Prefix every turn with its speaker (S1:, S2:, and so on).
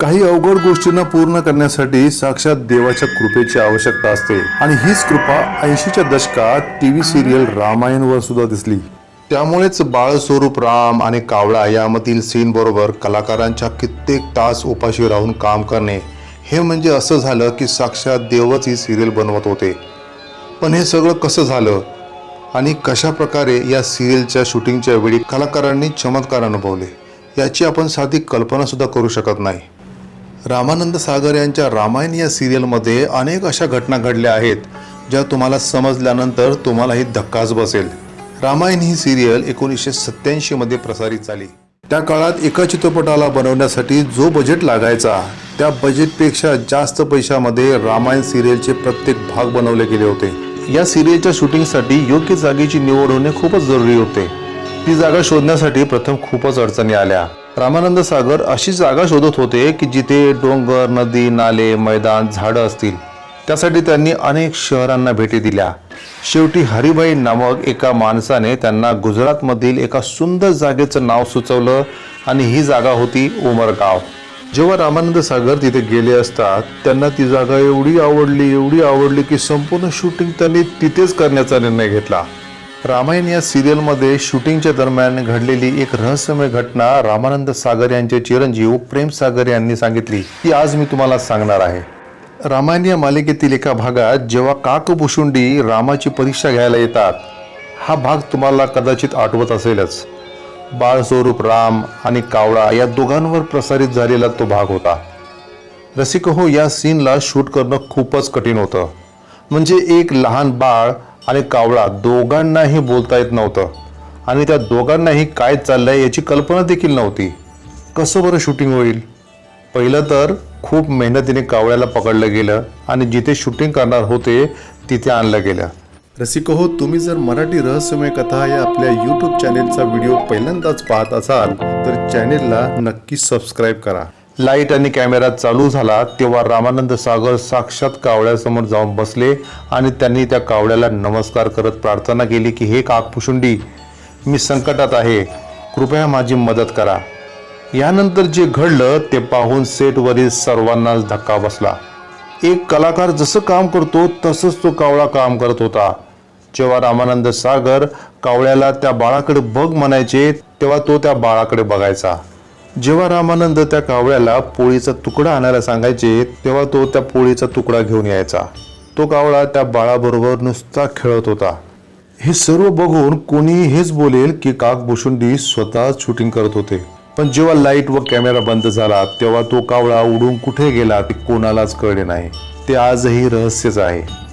S1: काही अवघड गोष्टींना पूर्ण करण्यासाठी साक्षात देवाच्या कृपेची आवश्यकता असते. आणि हीच कृपा ऐंशीच्या दशकात टीव्ही सिरियल रामायणवर सुद्धा दिसली. त्यामुळेच बाळस्वरूप राम आणि कावळा यामधील सीन बरोबर कलाकारांच्या कित्येक तास उपाशी राहून काम करणे हे म्हणजे असं झालं की साक्षात देवच ही सिरियल बनवत होते. पण हे सगळं कसं झालं? आणि कशा प्रकारे या सिरियलच्या शूटिंगच्या वेळी कलाकारांनी चमत्कार अनुभवले? याची आपण साधी कल्पनासुद्धा करू शकत नाही. रामानंद सागर यांच्या रामायण या सिरियलमध्ये अनेक अशा घटना घडल्या आहेत ज्या तुम्हाला समजल्यानंतर तुम्हालाही धक्काच बसेल. रामायण ही सिरियल एकोणीसशे सत्त्याऐंशीमध्ये प्रसारित झाली. त्या काळात एका चित्रपटाला बनवण्यासाठी जो बजेट लागायचा त्या बजेटपेक्षा जास्त पैशामध्ये रामायण सिरियलचे प्रत्येक भाग बनवले गेले होते. या सिरियलच्या शूटिंगसाठी योग्य जागेची निवड होणे खूपच जरुरी होते. ती जागा शोधण्यासाठी प्रथम खूपच अडचणी आल्या. रामानंद सागर अशी जागा शोधत होते की जिथे डोंगर नदी नाले मैदान झाडं असतील. त्यासाठी त्यांनी अनेक शहरांना भेटी दिल्या. शेवटी हरिभाई नामक एका माणसाने त्यांना गुजरातमधील एका सुंदर जागेचं नाव सुचवलं आणि ही जागा होती उमरगाव. जेव्हा रामानंद सागर तिथे गेले असतात त्यांना ती जागा एवढी आवडली एवढी आवडली की संपूर्ण शूटिंग त्यांनी तिथेच करण्याचा निर्णय घेतला. रामायण या सिरियलमध्ये शूटिंगच्या दरम्यान घडलेली एक रहस्यमय घटना रामानंद सागर यांचे चिरंजीव प्रेम सागर यांनी सांगितली ती आज मी तुम्हाला सांगणार आहे. रामायण या मालिकेतील एका भागात जेव्हा काकभुशुंडी रामाची परीक्षा घ्यायला येतात हा भाग तुम्हाला कदाचित आठवत असेलच. बाळस्वरूप राम आणि कावळा या दोघांवर प्रसारित झालेला तो भाग होता. रसिकहो या सीनला शूट करणं खूपच कठीण होतं. म्हणजे एक लहान बाळ आणि कावळा दोघांनाही बोलता येत नव्हतं. आणि त्या दोघांनाही काय चाललंय याची कल्पना देखील नव्हती. कसं बरं शूटिंग होईल? पहिलं तर खूप मेहनतीने कावळ्याला पकडलं गेलं आणि जिथे शूटिंग करणार होते तिथे आणलं गेलं. रसिक हो तुम्ही जर मराठी रहस्यमय कथा या आपल्या यूट्यूब चॅनेलचा व्हिडिओ पहिल्यांदाच पाहत असाल तर चॅनेलला नक्की सबस्क्राईब करा. लाइट आणि कॅमेरा चालू झाला तेव्हा रामानंद सागर साक्षात कावळ्यासमोर जाऊन बसले आणि त्यांनी त्या कावळ्याला नमस्कार करत प्रार्थना केली की हे काकपुशुंडी मी संकटात आहे. कृपया माझी मदत करा. यानंतर जे घडलं ते पाहून सेटवरील सर्वांनाच धक्का बसला. एक कलाकार जसं काम करतो तसंच तो कावळा काम करत होता. जेव्हा रामानंद सागर कावळ्याला त्या बाळाकडे बघ म्हणायचे तेव्हा तो त्या बाळाकडे बघायचा. जेव्हा रामानंद त्या कावळ्याला पोळीचा तुकडा आणायला सांगायचे तेव्हा तो त्या पोळीचा तुकडा घेऊन यायचा. तो कावळा त्या बाळाबरोबर नुसता खेळत होता. हे सर्व बघून कोणी हेच बोलेल की काकभूषुंडी स्वतः शूटिंग करत होते. पण जेव्हा लाइट व कॅमेरा बंद झाला तेव्हा तो कावळा उडून कुठे गेला ते कोणालाच कळले नाही. ते आजही रहस्यच आहे.